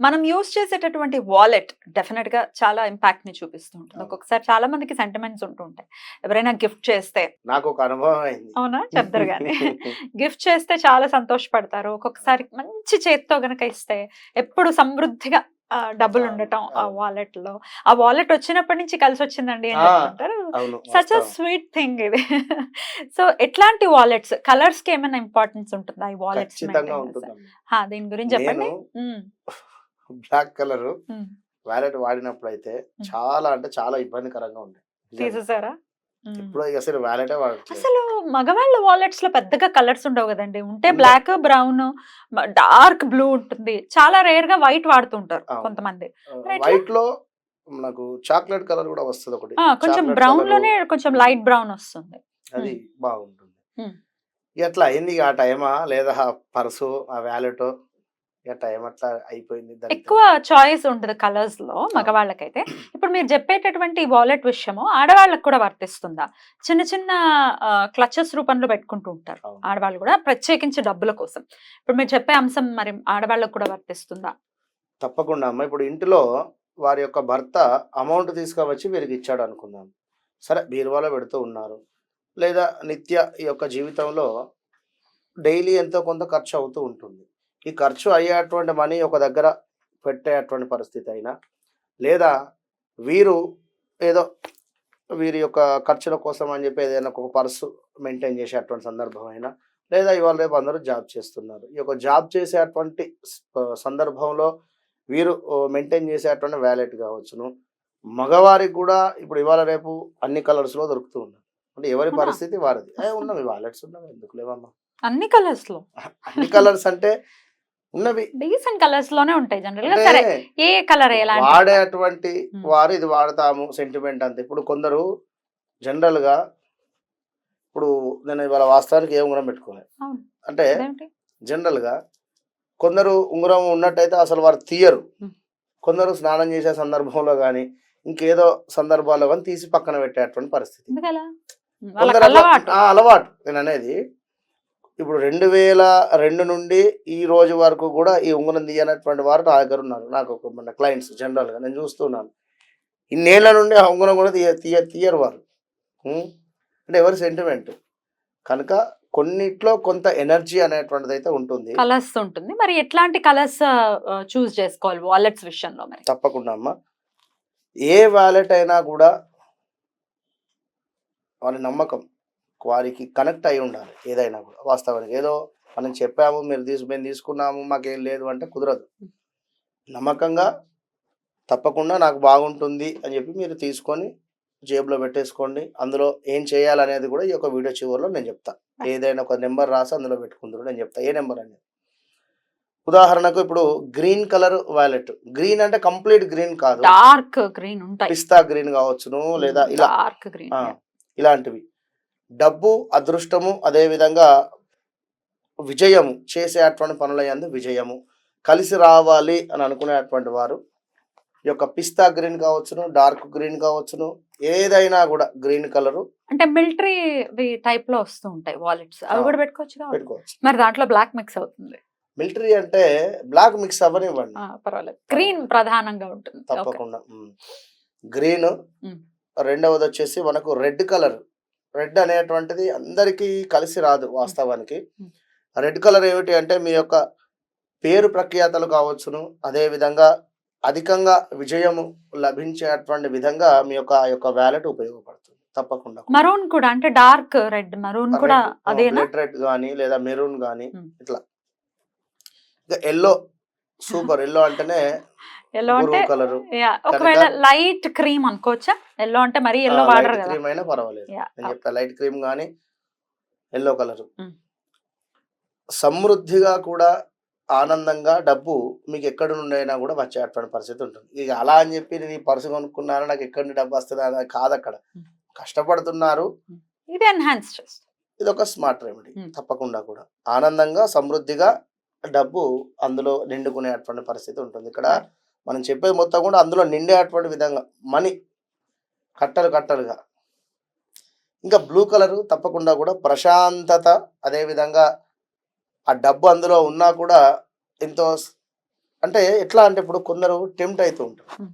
మనం యూజ్ చేసేటటువంటి వాలెట్ డెఫినెట్గా చాలా ఇంపాక్ట్ని చూపిస్తూ ఉంటుంది. ఒక్కొక్కసారి చాలా మందికి సెంటిమెంట్స్ ఉంటూ ఉంటాయి. ఎవరైనా గిఫ్ట్ చేస్తే నాకు ఒక అనుభవం అయింది. అవునా? చెప్తారు కానీ గిఫ్ట్ చేస్తే చాలా సంతోషపడతారు. ఒక్కొక్కసారి మంచి చేతితో గనక ఇస్తే ఎప్పుడు సమృద్ధిగా డబ్బులు ఉండటం ఆ. వాలెట్లో ఆ వాలెట్ వచ్చినప్పటి నుంచి కలిసి వచ్చిందండి అని చెప్తుంటారు సచ్ అ. స్వీట్ థింగ్ ఇది. సో ఎట్లాంటి వాలెట్స్ కలర్స్కి ఏమైనా ఇంపార్టెన్స్ ఉంటుందా ఈ వాలెట్స్ దీని గురించి చెప్పండి. Black colour. వ్యాలెట్ వాడినప్పుడు అయితే చాలా అంటే చాలా ఇబ్బందికరంగా నిజంగా. తీసేసారా. ఇప్పుడు అసలు వ్యాలెటే వాడట్లేదు అసలు మగవాళ్ళ వాలెట్స్లో పెద్దగా కలర్స్ ఉండవు కదండి ఉంటే. బ్లాక్ బ్రౌన్ డార్క్ బ్లూ ఉంటుంది చాలా రేర్గా వైట్ వాడుతుంటారు. కొంతమంది? వైట్లో నాకు చాక్లెట్ కలర్ కూడా వస్తుంది ఒకటి కొంచెం బ్రౌన్లోనే కొంచెం లైట్ బ్రౌన్ వస్తుంది అది బాగుంటుంది. ఎట్లా అయింది ఆ టైమా లేదా పర్సు ఆ వ్యాలెట్ టైం అట్లా అయిపోయింది. ఎక్కువ చాయిస్ ఉంటుంది కలర్స్లో మగవాళ్ళకైతే. ఇప్పుడు మీరు చెప్పేటటువంటి వాలెట్ విషయము ఆడవాళ్ళకి కూడా వర్తిస్తుందా? చిన్న చిన్న క్లచెస్ రూపంలో పెట్టుకుంటూ ఉంటారు. ఆడవాళ్ళు కూడా ప్రత్యేకించి డబ్బుల కోసం. ఇప్పుడు మీరు చెప్పే అంశం మరి ఆడవాళ్ళకు కూడా వర్తిస్తుందా? తప్పకుండా అమ్మ. ఇప్పుడు ఇంటిలో వారి యొక్క భర్త అమౌంట్ తీసుకువచ్చి వీరికి ఇచ్చాడు అనుకుందాం. సరే బీరువాలో పెడుతూ ఉన్నారు. లేదా నిత్య ఈ యొక్క జీవితంలో డైలీ ఎంతో కొంత ఖర్చు అవుతూ ఉంటుంది. ఈ ఖర్చు అయ్యేటువంటి మనీ ఒక దగ్గర పెట్టేటువంటి పరిస్థితి అయినా లేదా వీరు ఏదో వీరి యొక్క ఖర్చుల కోసం అని చెప్పి ఏదైనా ఒక పర్సు మెయింటైన్ చేసేటువంటి సందర్భం అయినా లేదా ఇవాళ రేపు అందరూ జాబ్ చేస్తున్నారు. ఈ యొక్క జాబ్ చేసేటువంటి సందర్భంలో వీరు మెయింటైన్ చేసేటువంటి వ్యాలెట్ కావచ్చును. మగవారికి కూడా ఇప్పుడు ఇవాళ రేపు అన్ని కలర్స్లో దొరుకుతూ ఉన్నాయి. అంటే ఎవరి? పరిస్థితి వారిది. ఉన్నవి వాలెట్స్ ఉన్నవి ఎందుకు లేవమ్మా? అన్ని కలర్స్లో అన్ని కలర్స్ అంటే ఉన్నవి. డీసెంట్ కలర్స్లోనే ఉంటాయి జనరల్గా సరే ఏ కలర్ ఎలాంటి వాడేటువంటి. వారు ఇది వాడతాము సెంటిమెంట్ అంతే. ఇప్పుడు కొందరు జనరల్గా ఇప్పుడు నేను ఇవాళ వాస్తవానికి ఏ ఉంగరం పెట్టుకోలేదు. అంటే? జనరల్గా కొందరు ఉంగరం ఉన్నట్టయితే అసలు వారు తీయరు. కొందరు స్నానం చేసే సందర్భంలో కానీ ఇంకేదో సందర్భాల్లో కానీ తీసి పక్కన పెట్టేటువంటి పరిస్థితి. అలవాటు. నేను అనేది ఇప్పుడు రెండు వేల రెండు నుండి ఈ రోజు వరకు కూడా ఈ ఉంగరం తీయనటువంటి వారు నా దగ్గర ఉన్నారు. నాకు ఒక మన క్లయింట్స్ జనరల్గా నేను చూస్తున్నాను ఇన్నేళ్ళ నుండి ఆ ఉంగరం కూడా తీయ తీయ తీయరు వారు? అంటే ఎవరి సెంటిమెంట్ కనుక కొన్నిట్లో కొంత ఎనర్జీ అనేటువంటిది అయితే ఉంటుంది. కలర్స్ ఉంటుంది. మరి ఎట్లాంటి కలర్స్ చూస్ చేసుకోవాలి వాలెట్స్ విషయంలో మరి? తప్పకుండా అమ్మ. ఏ వ్యాలెట్ అయినా కూడా వారి నమ్మకం. వారికి కనెక్ట్ అయి ఉండాలి ఏదైనా కూడా. వాస్తవానికి ఏదో మనం చెప్పాము మీరు తీసు మేము తీసుకున్నాము మాకేం లేదు అంటే కుదరదు. నమ్మకంగా తప్పకుండా నాకు బాగుంటుంది అని చెప్పి మీరు తీసుకొని జేబులో పెట్టేసుకోండి. అందులో ఏం చేయాలనేది కూడా ఈ యొక్క వీడియో చివరిలో నేను చెప్తా. ఏదైనా ఒక నెంబర్ రాసి అందులో పెట్టుకుందరు నేను చెప్తా. ఏ నెంబర్ అనేది? ఉదాహరణకు ఇప్పుడు గ్రీన్ కలర్ వ్యాలెట్ గ్రీన్ అంటే కంప్లీట్ గ్రీన్ కాదు. డార్క్ గ్రీన్ ఉంటాయి. పిస్తా గ్రీన్ కావచ్చును లేదా ఇలా డార్క్ గ్రీన్ ఇలాంటివి. డబ్బు అదృష్టము అదే విధంగా విజయము చేసేటువంటి పనుల యందు విజయము. కలిసి రావాలి అని అనుకునేటువంటి వారు ఈ యొక్క పిస్తా గ్రీన్ కావచ్చును డార్క్ గ్రీన్ కావచ్చును ఏదైనా కూడా గ్రీన్ కలరు. అంటే మిలిటరీ టైప్లో వస్తూ ఉంటాయి వాలెట్స్. అవి. కూడా పెట్టుకోవచ్చు పెట్టుకోవచ్చు. మరి దాంట్లో బ్లాక్ మిక్స్ అవుతుంది. మిలిటరీ అంటే బ్లాక్ మిక్స్ అవ్వనివ్వండి. పర్వాలేదు. గ్రీన్ ప్రధానంగా ఉంటుంది. తప్పకుండా. గ్రీన్. రెండవది వచ్చేసి మనకు రెడ్ కలర్. రెడ్ అనేటువంటిది అందరికీ కలిసి రాదు వాస్తవానికి. రెడ్ కలర్ ఏమిటి అంటే మీ యొక్క పేరు ప్రఖ్యాతలు కావచ్చును అదే విధంగా అధికంగా విజయము లభించేటువంటి విధంగా మీ యొక్క ఆ యొక్క వ్యాలెట్ ఉపయోగపడుతుంది. తప్పకుండా మరూన్ కూడా అంటే డార్క్ రెడ్ మరూన్ కూడా బ్లడ్ రెడ్ కానీ లేదా మెరూన్ కానీ. ఇట్లా. ఇక ఎల్లో సూపర్. ఎల్లో అంటేనే ఎల్లో అంటే ఒకవేళ లైట్ క్రీమ్ అనుకోవచ్చా? ఎల్లో అంటే మరీ ఎల్లో వాడరు కదా. క్రీమ్ అయినా పర్వాలేదు. నేను చెప్తా లైట్ క్రీమ్ కానీ ఎల్లో కలర్. సమృద్ధిగా కూడా ఆనందంగా డబ్బు మీకు ఎక్కడి నుండి అయినా కూడా వచ్చేటువంటి పరిస్థితి ఉంటుంది. ఇక అలా అని చెప్పి నేను ఈ పర్సు కొనుక్కున్నాను నాకు ఎక్కడి నుండి డబ్బు వస్తుంది అని కాదు అక్కడ. కష్టపడుతున్నారు. ఇది ఎన్హాన్స్ ఇది ఒక స్మార్ట్ రెమెడీ. తప్పకుండా కూడా. ఆనందంగా సమృద్ధిగా డబ్బు అందులో నిండుకునేటువంటి పరిస్థితి ఉంటుంది. ఇక్కడ మనం చెప్పేది మొత్తం కూడా అందులో నిండేటువంటి విధంగా మనీ కట్టలు కట్టలుగా. ఇంకా బ్లూ కలర్ తప్పకుండా కూడా ప్రశాంతత అదే విధంగా ఆ డబ్బు అందులో ఉన్నా కూడా ఎంతో అంటే ఎట్లా అంటే ఇప్పుడు కొందరు టెంప్ట్ అవుతూ ఉంటారు.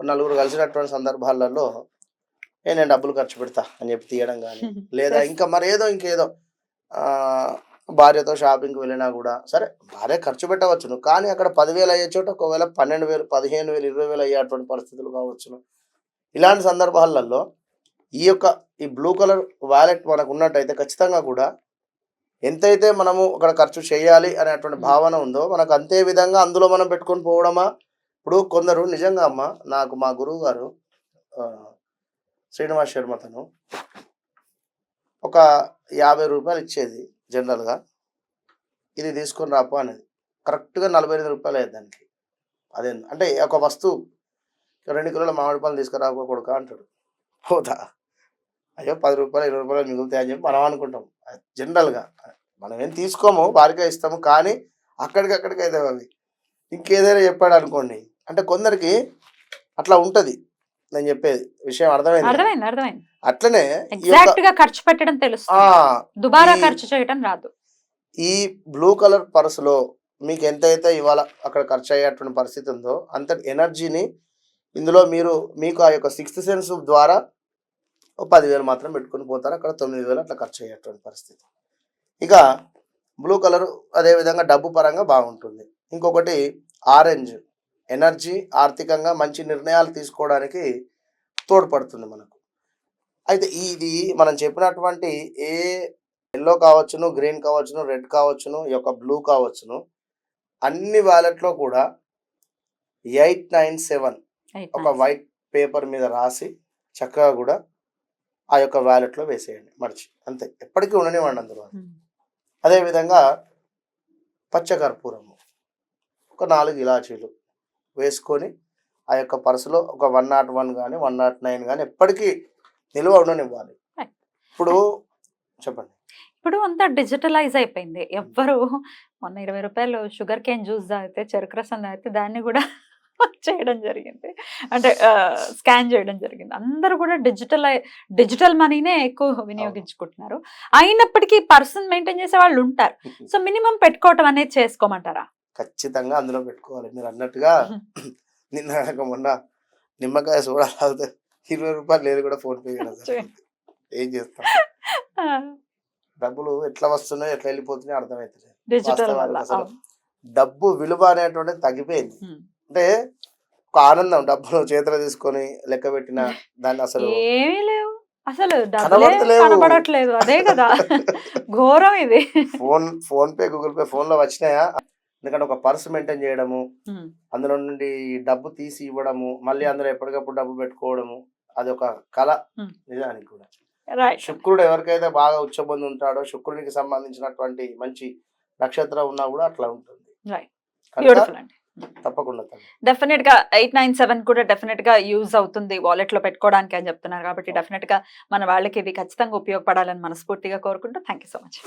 నలుగురు కలిసినటువంటి సందర్భాలలో ఏ నేను డబ్బులు ఖర్చు పెడతా అని చెప్పి తీయడం కానీ లేదా. ఇంకా మరేదో ఇంకేదో భార్యతో షాపింగ్కి వెళ్ళినా కూడా సరే భార్య ఖర్చు పెట్టవచ్చును. కానీ అక్కడ పదివేలు అయ్యే చోట ఒకవేళ పన్నెండు వేలు పదిహేను వేలు ఇరవై వేలు అయ్యేటువంటి పరిస్థితులు కావచ్చును. ఇలాంటి సందర్భాలలో ఈ యొక్క ఈ బ్లూ కలర్ వ్యాలెట్ మనకు ఉన్నట్టయితే ఖచ్చితంగా కూడా ఎంతైతే మనము అక్కడ ఖర్చు చేయాలి అనేటువంటి భావన ఉందో మనకు అంతే విధంగా అందులో మనం పెట్టుకొని పోవడమా? ఇప్పుడు కొందరు నిజంగా అమ్మ నాకు మా గురువు గారు శ్రీనివాస్ శర్మ తను ఒక యాభై రూపాయలు ఇచ్చేది. జనరల్గా. ఇది తీసుకొని రాపో అనేది. కరెక్ట్గా నలభై ఎనిమిది రూపాయలు అయ్యేది దానికి. అదే అంటే ఒక వస్తువు రెండు కిలోల మామిడి పళ్ళు తీసుకురాపో కొడుక అంటాడు. పోతా అయ్యో పది రూపాయలు ఇరవై రూపాయలు మిగులుతాయని చెప్పి మనం అనుకుంటాం. జనరల్గా. మనం ఏం తీసుకోము వారికే ఇస్తాము కానీ అక్కడికక్కడికి అయితే అవి. ఇంకేదైనా చెప్పాడు అనుకోండి. అంటే కొందరికి అట్లా ఉంటుంది. నేను చెప్పేది విషయం అర్థమైంది? అర్థమైంది అర్థమైంది. అట్లనే ఎగ్జాక్ట్గా ఖర్చు పెట్టడం ఆ, తెలుస్తుంది దుబారా ఖర్చు చేయడం రాదు. ఈ బ్లూ కలర్ పర్సులో మీకు ఎంతైతే ఇవాళ అక్కడ ఖర్చు అయ్యేటువంటి పరిస్థితి ఉందో అంత ఎనర్జీని ఇందులో మీరు మీకు ఆ యొక్క సిక్స్త్ సెన్స్ ద్వారా పదివేలు మాత్రం పెట్టుకొని పోతారు. అక్కడ తొమ్మిది వేలు అట్లా ఖర్చు అయ్యేటువంటి పరిస్థితి. ఇక బ్లూ కలర్ అదేవిధంగా డబ్బు పరంగా బాగుంటుంది. ఇంకొకటి ఆరెంజ్. ఎనర్జీ ఆర్థికంగా మంచి నిర్ణయాలు తీసుకోవడానికి తోడ్పడుతుంది మనకు అయితే ఇది మనం చెప్పినటువంటి ఏ ఎల్లో కావచ్చును గ్రీన్ కావచ్చును రెడ్ కావచ్చును ఈ యొక్క బ్లూ కావచ్చును అన్ని వ్యాలెట్లో కూడా ఎయిట్ నైన్ సెవెన్ ఒక. వైట్ పేపర్ మీద రాసి చక్కగా కూడా ఆ యొక్క వ్యాలెట్లో వేసేయండి మడిచి అంతే ఎప్పటికీ ఉండనివ్వండి అందులో. అదేవిధంగా పచ్చకర్పూరము ఒక నాలుగు ఇలాచీలు వేసుకొని ఆ యొక్క పర్సులో ఒక వన్ నాట్ వన్ కానీ వన్ నాట్ నైన్ కానీ ఎప్పటికీ నిల్వ ఉండనివ్వాలి. ఇప్పుడు చెప్పండి. ఇప్పుడు అంతా డిజిటలైజ్ అయిపోయింది. ఎవ్వరు మొన్న ఇరవై రూపాయలు షుగర్ కేన్ జ్యూస్ తాగితే చెరుకు రసం తాగితే దాన్ని కూడా చేయడం జరిగింది. అంటే స్కాన్ చేయడం జరిగింది. అందరూ కూడా డిజిటల్ డిజిటల్ మనీనే ఎక్కువ వినియోగించుకుంటున్నారు. అయినప్పటికీ పర్సన్ మెయింటైన్ చేసే వాళ్ళు ఉంటారు. సో మినిమం పెట్టుకోవటం అనేది చేసుకోమంటారా? ఖచ్చితంగా అందులో పెట్టుకోవాలి. మీరు అన్నట్టుగా నిన్న మొన్న నిమ్మకాయ సోడా తాగితే ఇరవై రూపాయలు లేదు కూడా ఫోన్ పే చేయడం. ఏం చేస్తాం? డబ్బులు ఎట్లా వస్తున్నాయో ఎట్లా వెళ్ళిపోతున్నాయో అర్థమవుతుంది అసలు. డబ్బు విలువ అనేటువంటిది తగ్గిపోయింది. అంటే ఒక ఆనందం డబ్బులు చేతిలో తీసుకొని లెక్క పెట్టిన దాన్ని అసలు ఏమీ లేవు. అసలు. కనబడట్లేదు. అదే కదా. ఘోరం ఇది. Phone PhonePe Google Pay ఫోన్లో వచ్చినాయా? ఎందుకంటే ఒక పర్స్ మెయింటైన్ చేయడము. అందులో నుండి డబ్బు తీసి ఇవ్వడము మళ్ళీ అందులో ఎప్పటికప్పుడు డబ్బు పెట్టుకోవడము అది ఒక కళ. నిజానికి కూడా. రైట్ శుక్రుడు ఎవరికైతే బాగా ఉచ్చబొంది ఉంటాడో శుక్రుడికి సంబంధించినటువంటి మంచి నక్షత్రం ఉన్నా కూడా అట్లా ఉంటుంది. తప్పకుండా. డెఫినెట్గా ఎయిట్ నైన్ సెవెన్ కూడా డెఫినెట్గా యూజ్ అవుతుంది వాలెట్లో పెట్టుకోవడానికి అని చెప్తున్నారు కాబట్టి డెఫినెట్గా మన వాళ్ళకి ఇవి ఖచ్చితంగా ఉపయోగపడాలని మనస్ఫూర్తిగా కోరుకుంటూ థ్యాంక్ యూ సో మచ్.